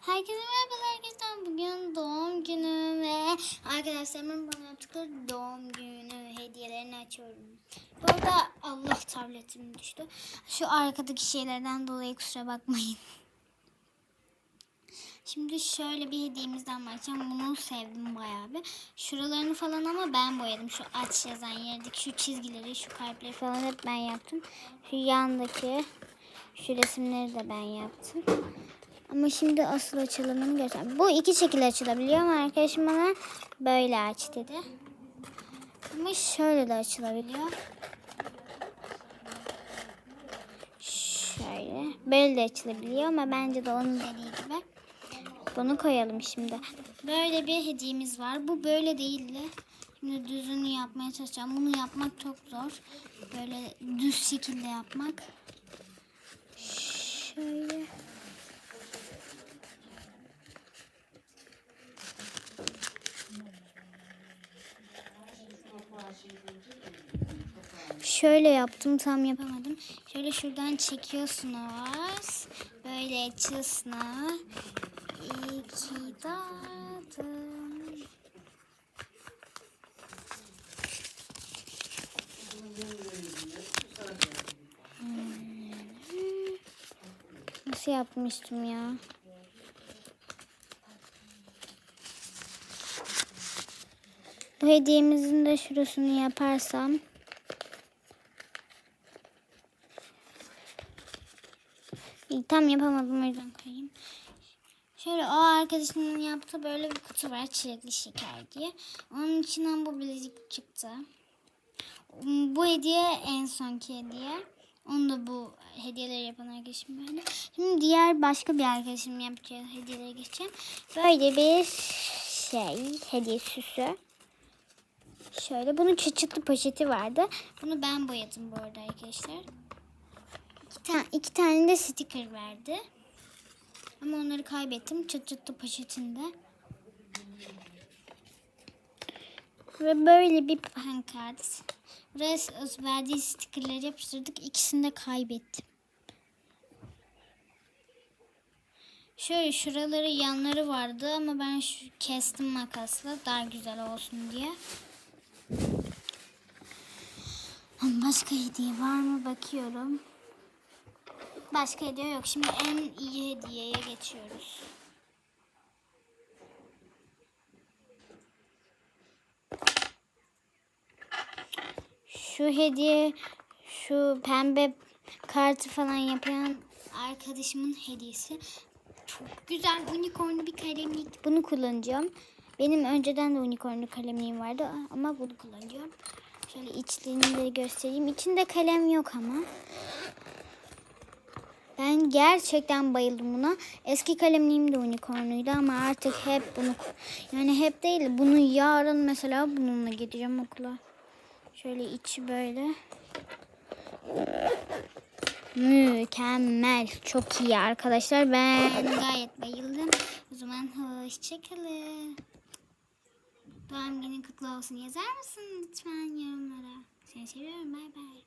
Herkese merhabalar arkadaşlar. Bugün doğum günüm ve arkadaşlarımın bana yaptıkları doğum günü hediyelerini açıyorum. Bu arada Allah tabletim düştü. Şu arkadaki şeylerden dolayı kusura bakmayın. Şimdi şöyle bir hediyemizden başlayacağım. Bunu sevdim bayağı bir. Şuralarını falan ama ben boyadım. Şu aç yazan yerdeki şu çizgileri, şu kalpleri falan hep ben yaptım. Şu yandaki şu resimleri de ben yaptım. Ama şimdi asıl açılımını göster. Bu iki şekilde açılabiliyor ama arkadaşım bana böyle aç dedi. Ama şöyle de açılabiliyor. Şöyle. Böyle de açılabiliyor ama bence de onun dediği gibi. Bunu koyalım şimdi. Böyle bir hediyemiz var. Bu böyle değildi. Şimdi düzünü yapmaya çalışacağım. Bunu yapmak çok zor. Böyle düz şekilde yapmak. Şöyle. Şöyle yaptım tam yapamadım. Şöyle şuradan çekiyorsunuz. Böyle açıyorsunuz. İyi ki doğdun. Hmm. Nasıl yapmıştım ya? Bu hediyemizin de şurasını yaparsam tam yapamadım o yüzden koyayım. Şöyle o arkadaşımın yaptığı böyle bir kutu var çilekli şeker diye. Onun içinden bu bilezik çıktı. Bu hediye en sonki hediye. Onu da bu hediyeleri yapan arkadaşım böyle. Şimdi diğer başka bir arkadaşım yapacağı hediyelere geçeceğim. Böyle bir şey hediye süsü. Şöyle bunun çıt çıtlı poşeti vardı. Bunu ben boyadım bu arada arkadaşlar. İki, ta- iki tane de sticker verdi. Ama onları kaybettim. Çıt çıtlı poşetinde. Ve böyle bir pankart. Buraya verdiği stickerleri yapıştırdık. İkisini de kaybettim. Şöyle şuraları yanları vardı ama ben kestim makasla daha güzel olsun diye. Başka hediye var mı bakıyorum. Başka hediye yok. Şimdi en iyi hediyeye geçiyoruz. Şu hediye şu pembe kartı falan yapan arkadaşımın hediyesi. Çok güzel unicornlu bir kalemlik. Bunu kullanacağım. Benim önceden de unicornlu kalemliğim vardı ama bunu kullanacağım. Şöyle içlerini de göstereyim. İçinde kalem yok ama. Ben gerçekten bayıldım buna. Eski kalemliğim de unicornuydu ama artık hep bunu yani hep değil bunu yarın mesela bununla gideceğim okula. Şöyle içi böyle. Mükemmel. Çok iyi arkadaşlar. Ben gayet bayıldım. O zaman hoşçakalın. Doğum günün kutlu olsun yazar mısın lütfen yorumlara? Seni seviyorum. Bay bay.